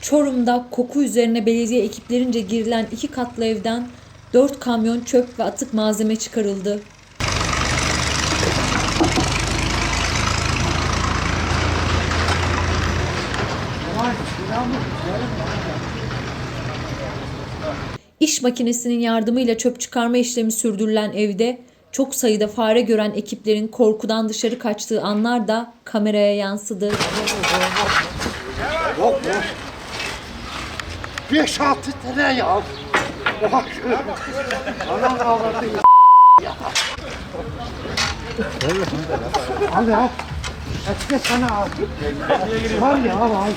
Çorum'da koku üzerine belediye ekiplerince girilen iki katlı evden 4 kamyon çöp ve atık malzeme çıkarıldı. İş makinesinin yardımıyla çöp çıkarma işlemi sürdürülen evde çok sayıda fare gören ekiplerin korkudan dışarı kaçtığı anlar da kameraya yansıdı. Yok yok. Beş altı tane ya. Bak. Anam avradı ya. Al ya. Eski sana al. Var ya al al.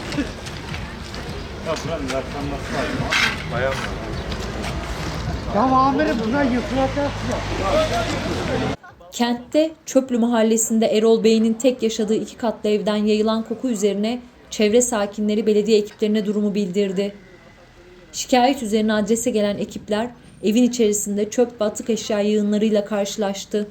Ya amirim buna yıkılacaksın. Kentte Çöplü mahallesinde Erol Bey'in tek yaşadığı iki katlı evden yayılan koku üzerine çevre sakinleri belediye ekiplerine durumu bildirdi. Şikayet üzerine adrese gelen ekipler evin içerisinde çöp ve atık eşya yığınlarıyla karşılaştı.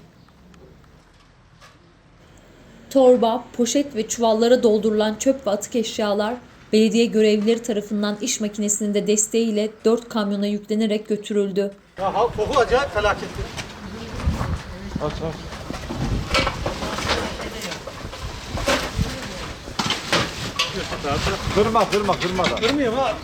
Torba, poşet ve çuvallara doldurulan çöp ve atık eşyalar belediye görevlileri tarafından iş makinesinin de desteğiyle 4 kamyona yüklenerek götürüldü. Ya halk koku acayip felakettir. Kırma kırma kırma da. Görmüyorum ha.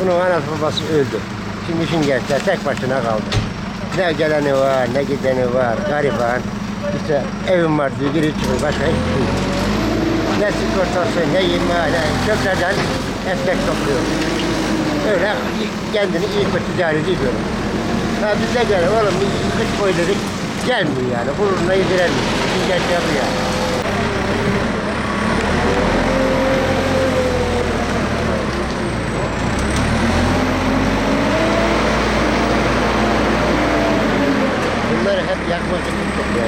Bunun anası babası öldü. Şimdi işin gençler tek başına kaldı. Ne geleni var, ne gideni var, gariban. İşte evim var diyor, giriyor çıkıyor, başka hiçbir şey yok. Ne sigortası, ne yemeği, ne çöplerden ekmek topluyor. Öyle kendini iyi kötü idare ediyor. Ha biz de oğlum biz kış boyu dedik, gelmiyor yani. Gururuna yediremiyor. İşin gençler bu yani. Bunları hep yakmak için topluyor.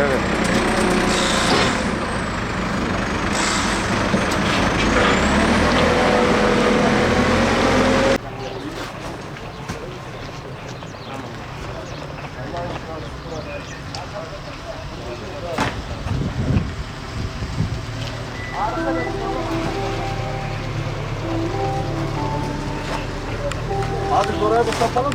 Evet. Hadi oraya bir satalım.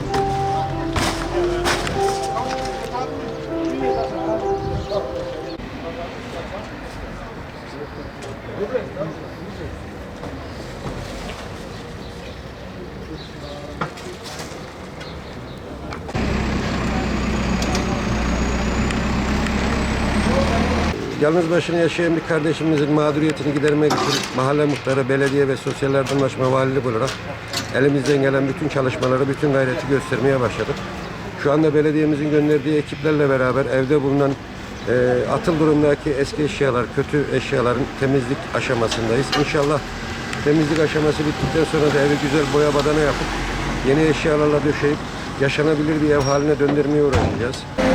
Yalnız başına yaşayan bir kardeşimizin mağduriyetini gidermek için mahalle muhtarı, belediye ve sosyal yardımlaşma valilik olarak elimizden gelen bütün çalışmaları, bütün gayreti göstermeye başladık. Şu anda belediyemizin gönderdiği ekiplerle beraber evde bulunan e, atıl durumdaki eski eşyalar, kötü eşyaların temizlik aşamasındayız. İnşallah temizlik aşaması bittikten sonra da evi güzel boya badana yapıp yeni eşyalarla döşeyip yaşanabilir bir ev haline döndürmeye uğraşacağız.